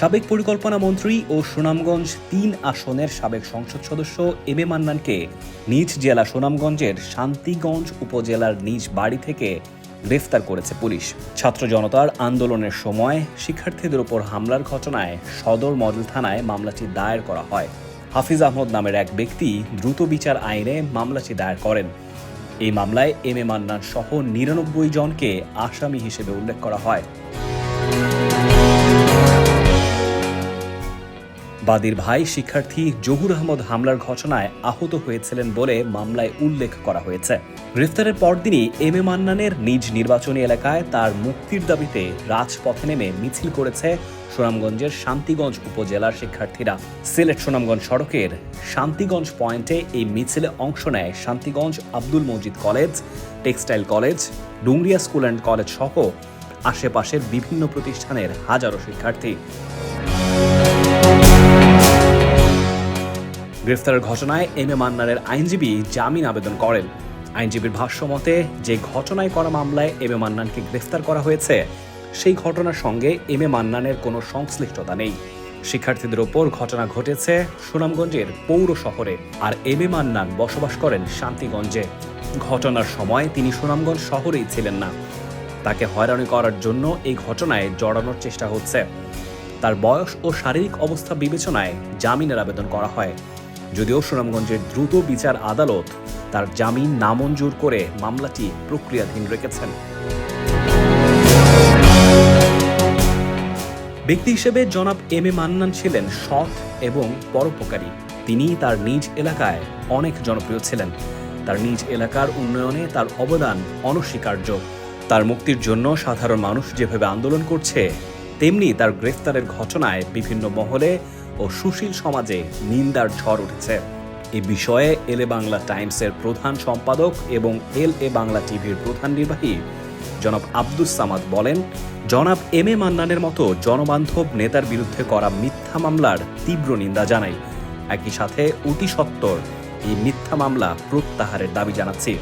সাবেক পরিকল্পনা মন্ত্রী ও সুনামগঞ্জ তিন আসনের সাবেক সংসদ সদস্য এম এ মান্নানকে নিজ জেলা সুনামগঞ্জের শান্তিগঞ্জ উপজেলার নিজ বাড়ি থেকে গ্রেফতার করেছে পুলিশ। ছাত্র জনতার আন্দোলনের সময় শিক্ষার্থীদের উপর হামলার ঘটনায় সদর মডেল থানায় মামলাটি দায়ের করা হয়। হাফিজ আহমদ নামের এক ব্যক্তি দ্রুত বিচার আইনে মামলাটি দায়ের করেন। এই মামলায় এম এ মান্নান সহ নিরানব্বই জনকে আসামি হিসেবে উল্লেখ করা হয়। বাদীর ভাই শিক্ষার্থী জহুর আহমদ হামলার ঘটনায় আহত হয়েছিলেন বলে মামলায় উল্লেখ করা হয়েছে। গ্রেফতারের পরদিনই এম এ মান্নানের নিজ নির্বাচনী এলাকায় তার মুক্তির দাবিতে রাজপথে নেমে মিছিল করেছে সুনামগঞ্জের শান্তিগঞ্জ উপজেলার শিক্ষার্থীরা। সিলেট সুনামগঞ্জ সড়কের শান্তিগঞ্জ পয়েন্টে এই মিছিলে অংশ নেয় Shantiganj Abdul Majid college, textile college Dungria school and college সহ আশেপাশের বিভিন্ন প্রতিষ্ঠানের হাজারো শিক্ষার্থী। গ্রেফতারের ঘটনায় এম এ মান্নারের আইনজীবী জামিন আবেদন করেন। আইনজীবীর ভাষ্য মতে, যে ঘটনায় করা মামলায় এম এ মান্নানকে গ্রেফতার করা হয়েছে, সেই ঘটনার সঙ্গে এম এ মান্নানের কোনো সংশ্লিষ্টতা নেই। শিক্ষার্থীদের ওপর ঘটনা ঘটেছে সুনামগঞ্জের পৌর শহরে আর এম এ মান্নান বসবাস করেন শান্তিগঞ্জে। ঘটনার সময় তিনি সুনামগঞ্জ শহরেই ছিলেন না। তাকে হয়রানি করার জন্য এই ঘটনায় জড়ানোর চেষ্টা হচ্ছে। তার বয়স ও শারীরিক অবস্থা বিবেচনায় জামিনের আবেদন করা হয়। যদিও সুনামগঞ্জের দ্রুত বিচার আদালত তার জামিন নামঞ্জুর করে মামলাটি প্রক্রিয়াধীন রেখেছেন। ব্যক্তি হিসেবে জনাব এম এ মান্নান ছিলেন সৎ এবং পরোপকারী। তিনি তার নিজ এলাকায় অনেক জনপ্রিয় ছিলেন। তার নিজ এলাকার উন্নয়নে তার অবদান অনস্বীকার্য। তার মুক্তির জন্য সাধারণ মানুষ যেভাবে আন্দোলন করছে, তেমনি তার গ্রেফতারের ঘটনায় বিভিন্ন মহলে ও সুশীল সমাজে নিন্দার ঝড় উঠেছে। এ বিষয়ে এল বাংলা টাইমসের প্রধান সম্পাদক এবং এল এ বাংলা টিভির প্রধান নির্বাহী জনাব আব্দুস সামাদ বলেন, জনাব এম এ মান্নানের মতো জনবান্ধব নেতার বিরুদ্ধে করা মিথ্যা মামলার তীব্র নিন্দা জানাই। একই সাথে অতি সত্বর এই মিথ্যা মামলা প্রত্যাহারের দাবি জানাচ্ছি।